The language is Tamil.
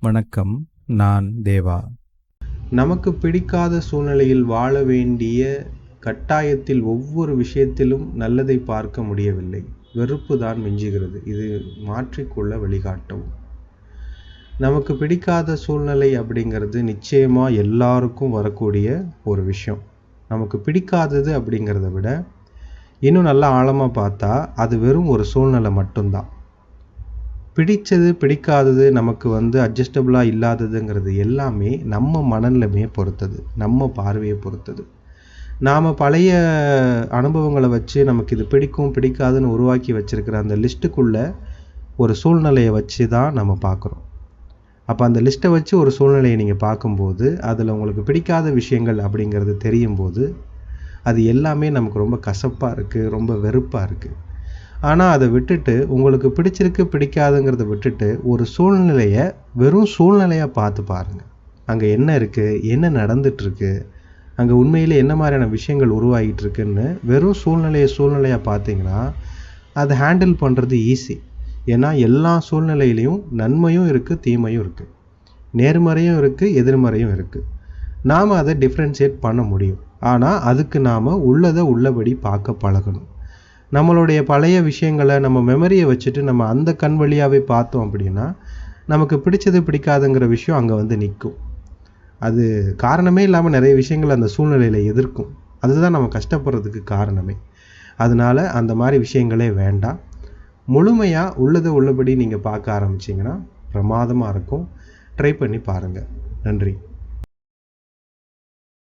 வணக்கம் நான் தேவா. நமக்கு பிடிக்காத சூழ்நிலையில் வாழ வேண்டிய கட்டாயத்தில் ஒவ்வொரு விஷயத்திலும் நல்லதை பார்க்க முடியவில்லை. வெறுப்பு தான் மிஞ்சுகிறது. இது மாற்றிக்கொள்ள வழிகாட்டவும். நமக்கு பிடிக்காத சூழ்நிலை அப்படிங்கிறது நிச்சயமாக எல்லாருக்கும் வரக்கூடிய ஒரு விஷயம். நமக்கு பிடிக்காதது அப்படிங்கிறத விட இன்னும் நல்லா ஆழமாக பார்த்தா அது வெறும் ஒரு சூழ்நிலை மட்டும்தான். பிடித்தது பிடிக்காதது நமக்கு வந்து அட்ஜஸ்டபுளாக இல்லாததுங்கிறது எல்லாமே நம்ம மனநிலைமையை பொறுத்தது நம்ம பார்வையை பொறுத்தது. நாம் பழைய அனுபவங்களை வச்சு நமக்கு இது பிடிக்கும் பிடிக்காதுன்னு உருவாக்கி வச்சுருக்கிற அந்த லிஸ்ட்டுக்குள்ளே ஒரு சூழ்நிலையை வச்சு தான் நம்ம பார்க்குறோம். அப்போ அந்த லிஸ்ட்டை வச்சு ஒரு சூழ்நிலையை நீங்கள் பார்க்கும்போது அதில் உங்களுக்கு பிடிக்காத விஷயங்கள் அப்படிங்கிறது தெரியும் போது அது எல்லாமே நமக்கு ரொம்ப கசப்பாக இருக்குது ரொம்ப வெறுப்பாக இருக்குது ஆனால் அதை விட்டுட்டு உங்களுக்கு பிடிச்சிருக்கு பிடிக்காதுங்கிறத விட்டுட்டு ஒரு சூழ்நிலையை வெறும் சூழ்நிலையாக பார்த்து பாருங்கள் அங்கே என்ன இருக்குது என்ன நடந்துட்டுருக்கு? அங்கே உண்மையில் என்ன மாதிரியான விஷயங்கள் உருவாகிட்டு இருக்குன்னு வெறும் சூழ்நிலையை சூழ்நிலையாக பார்த்தீங்கன்னா அதை ஹேண்டில் பண்ணுறது ஈஸி ஏன்னா எல்லா சூழ்நிலையிலையும் நன்மையும் இருக்குது தீமையும் இருக்குது நேர்மறையும் இருக்குது எதிர்மறையும் இருக்குது நாம் அதை டிஃப்ரென்ஷியேட் பண்ண முடியும். ஆனால் அதுக்கு நாம் உள்ளதை உள்ளபடி பார்க்க பழகணும். நம்மளுடைய பழைய விஷயங்களை நம்ம மெமரியை வச்சுட்டு நம்ம அந்த கண் வழியாகவே பார்த்தோம் அப்படின்னா நமக்கு பிடிச்சது பிடிக்காதுங்கிற விஷயம் அங்கே வந்து நிற்கும். அது காரணமே இல்லாமல் நிறைய விஷயங்கள் அந்த சூழ்நிலையில் எதிர்க்கும். அதுதான் நம்ம கஷ்டப்படுறதுக்கு காரணமே. அதனால் அந்த மாதிரி விஷயங்களே வேண்டாம். முழுமையாக உள்ளதை உள்ளபடி நீங்கள் பார்க்க ஆரம்பிச்சிங்கன்னா பிரமாதமாக இருக்கும். ட்ரை பண்ணி பாருங்கள் நன்றி.